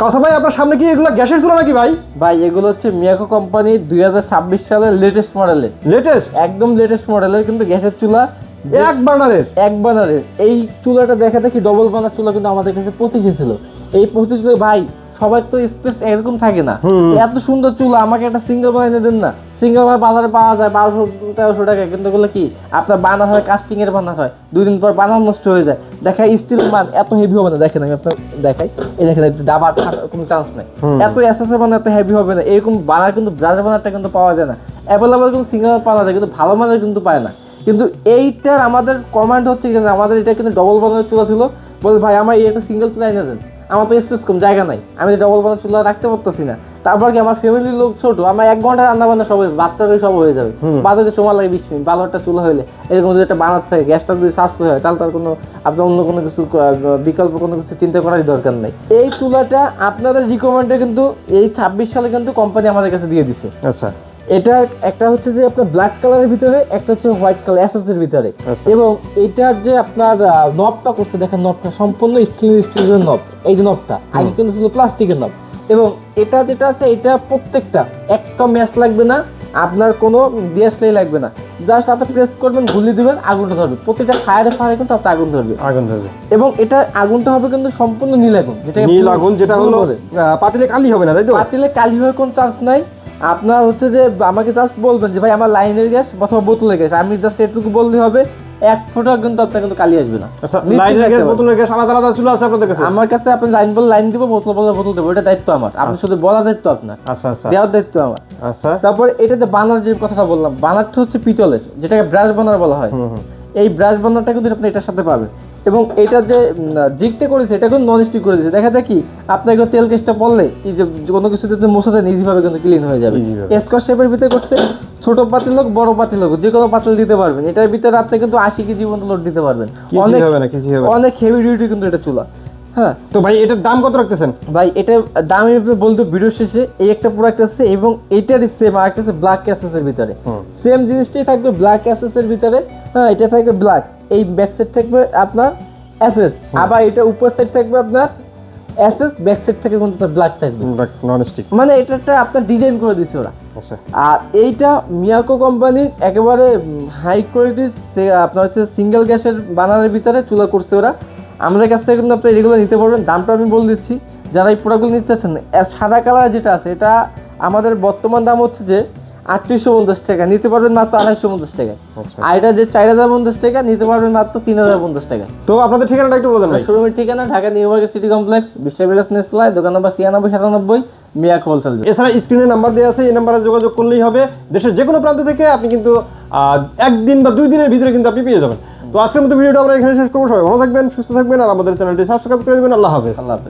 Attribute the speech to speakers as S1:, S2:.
S1: কাউসার ভাই আপনার সামনে কি এগুলো গ্যাসের চুলা নাকি ভাই?
S2: ভাই এগুলো হচ্ছে মিয়াকো কোম্পানি দুই হাজার ছাব্বিশ সালের লেটেস্ট মডেলের
S1: লেটেস্ট
S2: একদম লেটেস্ট মডেলের কিন্তু গ্যাসের চুলা
S1: এক বার্নারের
S2: এক বানারের। এই চুলাটা দেখা দেখি ডবল বানার চুলা কিন্তু আমাদের কাছে পঁচিশে ছিল। এই পঁচিশ ভাই সবার তো স্পেস এরকম থাকে না। এত সুন্দর চুলা আমাকে একটা সিঙ্গেল বানিয়ে দেন না। সিঙ্গেল বাজারে পাওয়া যায় বারোশো তেরোশো টাকা কিন্তু এগুলো কি? আপনার বানা হয় কাস্টিং এর বানা হয়। দুই দিন পর বানান নষ্ট হয়ে যায়। স্টিল মান এত হেভি হবে না। দেখেন আমি আপনার দেখাই। এই দেখেন একটু ডাবার কোনো চান্স নেই। এত এসএসএ বানা এত হেভি হবে না। এরকম বানার কিন্তু বানারটা কিন্তু পাওয়া যায় না। অ্যাভেলেবল কিন্তু সিঙ্গেল পাওয়া যায় কিন্তু ভালো মানের কিন্তু পায় না। কিন্তু এইটার আমাদের কমান্ড হচ্ছে আমাদের এটা কিন্তু ডবল বানার চুলা ছিল। বলে ভাই আমার এটা সিঙ্গেল চুলা এনে দেন। আমার তো স্পেস কম জায়গা নাই। আমি ডবল বানার চুলা রাখতে পারতেছি না। তারপর কি আমার ফ্যামিলির লোক ছোট আমার এক ঘণ্টা রান্না বান্না সব বাচ্চারা সব হয়ে যাবে। বাজারে সময় লাগে বিশ মিনিট ভালো একটা চুলা হলে এরকম যদি একটা বানাতে থাকে গ্যাসটা যদি সাশ্রয় হয় তাহলে তার কোনো আপনার অন্য কোনো কিছু বিকল্প কোনো কিছু চিন্তা করারই দরকার নেই। এই চুলাটা আপনাদের রিকমেন্ডে কিন্তু এই ছাব্বিশ সালে কিন্তু কোম্পানি আমাদের কাছে দিয়ে দিছে।
S1: আচ্ছা।
S2: এটা একটা হচ্ছে যে আপনার ব্ল্যাক কালারের ভিতরে একটা হচ্ছে হোয়াইট কালার এসএস এর ভিতরে।
S1: আচ্ছা।
S2: এবং এটার যে আপনার নবটা করছে দেখেন নবটা সম্পূর্ণ স্টিল স্টিলের নব এই যে নবটা আগে কিন্তু ছিল প্লাস্টিকের নব এবং এটা যেটা আছে এটা প্রত্যেকটা একটা ম্যাচ লাগবে না আপনার কোনো ডিএসলাই লাগবে না। জাস্ট আপনি প্রেস করবেন গুলি দিবেন আগুনটা ধরবে। প্রত্যেকটা ফায়ারে ফায়ারে কিন্তু আপনার আগুন ধরবে।
S1: আগুন ধরবে।
S2: এবং এটা আগুনটা হবে কিন্তু সম্পূর্ণ নীল আগুন যেটা
S1: নীল আগুন যেটা হলো পাতিলে কালি হবে না তাই তো?
S2: পাতিলে কালি হওয়ার কোনো চান্স নাই। আপনার হচ্ছে যে আমাকে জাস্ট বলবেন যে ভাই আমার লাইনের গ্যাস অথবা বোতলের গ্যাস। আমি জাস্ট এটুকু বললে হবে এক ফোঁটা কিন্তু আপনার কিন্তু কালি আসবে না।
S1: আচ্ছা লাইনের গ্যাস বোতলের গ্যাস আলাদা আলাদা চুলা আছে আপনাদের কাছে?
S2: আমার কাছে আপনি লাইন বলে লাইন দিব বোতল বলে বোতল দেবো এটা দায়িত্ব আমার। আপনি শুধু বলার দায়িত্ব আপনার।
S1: আচ্ছা আচ্ছা।
S2: দেওয়ার দায়িত্ব আমার।
S1: আচ্ছা।
S2: তারপর এটাতে বানার যে কথাটা বললাম বানারটা হচ্ছে পিতলের যেটাকে ব্রাশ বানার বলা হয়। এই ব্রাশ বানারটা কিন্তু আপনি এটার সাথে পাবেন। এবং এটা যে জিগতে করেছে এটা কিন্তু নন স্টিক করে দিয়েছে। দেখা যায় কি আপনার এগুলো তেল কেসটা পড়লে এই যে কোনো কিছু যদি মোছা দেন ইজিভাবে কিন্তু ক্লিন হয়ে যাবে। স্কোয়ার শেপের ভিতরে করছে ছোট পাতিল হোক বড় পাতিল হোক যে কোনো পাতিল দিতে পারবেন। এটার ভিতরে আপনি কিন্তু আশি কেজি পর্যন্ত লোড দিতে পারবেন। অনেক। অনেক হেভি ডিউটি কিন্তু এটা চুলা। হ্যাঁ?
S1: তো ভাই এটার দাম কত রাখতেছেন?
S2: ভাই এটা দাম আমি বলতে ভিডিও শেষে এই একটা প্রোডাক্ট আছে এবং এইটারই সেম আর একটা আছে ব্ল্যাক ক্যাসেসের ভিতরে। সেম জিনিসটাই থাকবে ব্ল্যাক ক্যাসেসের ভিতরে। হ্যাঁ এটা থাকবে ব্ল্যাক এই ব্যাক সাইড থাকবে আপনার এসএস আবার এটা উপর সাইড থাকবে আপনার এসএস ব্যাক সাইড থেকে কিন্তু ব্ল্যাক থাকবে।
S1: নন স্টিক
S2: মানে এটা একটা আপনার ডিজাইন করে দিছে ওরা।
S1: আচ্ছা।
S2: আর এইটা মিয়াকো কোম্পানির একেবারে হাই কোয়ালিটির আপনার হচ্ছে সিঙ্গেল গ্যাসের বানানোর ভিতরে চুলা করছে ওরা। আমাদের কাছ থেকে কিন্তু আপনি এগুলো নিতে পারবেন। দামটা আমি বলে দিচ্ছি যারা এই প্রোডাক্টগুলো নিতে চাচ্ছেন সাদা কালার যেটা আছে এটা আমাদের বর্তমান দাম হচ্ছে যে আটত্রিশশো পঞ্চাশ টাকা নিতে পারবেন মাত্র আড়াইশো পঞ্চাশ টাকা।
S1: আচ্ছা।
S2: আর এটা যে চার হাজার পঞ্চাশ টাকা নিতে পারবেন মাত্র তিন হাজার পঞ্চাশ টাকা।
S1: তো আপনাদের ঠিকানাটা একটু বলে
S2: শোরুমের ঠিকানা Dhaka new market city complex Bishwabilas নেসলাই দোকান নম্বর ছিয়ানব্বই সাতানব্বই মিয়াক হোলসেল
S1: এছাড়া স্ক্রিনে নাম্বার দেওয়া আছে এই নাম্বারে যোগাযোগ করলেই হবে। দেশের যে কোনো প্রান্ত থেকে আপনি কিন্তু একদিন বা দুই দিনের ভিতরে কিন্তু আপনি পেয়ে যাবেন। তো আজকের মতো ভিডিওটা আমরা এখানে শেষ করব। সবাই ভালো থাকবেন সুস্থ থাকবেন আর আমাদের চ্যানেলটি সাবস্ক্রাইব করে দেবেন। আল্লাহ হাফেজ।
S2: আল্লাহ হাফেজ।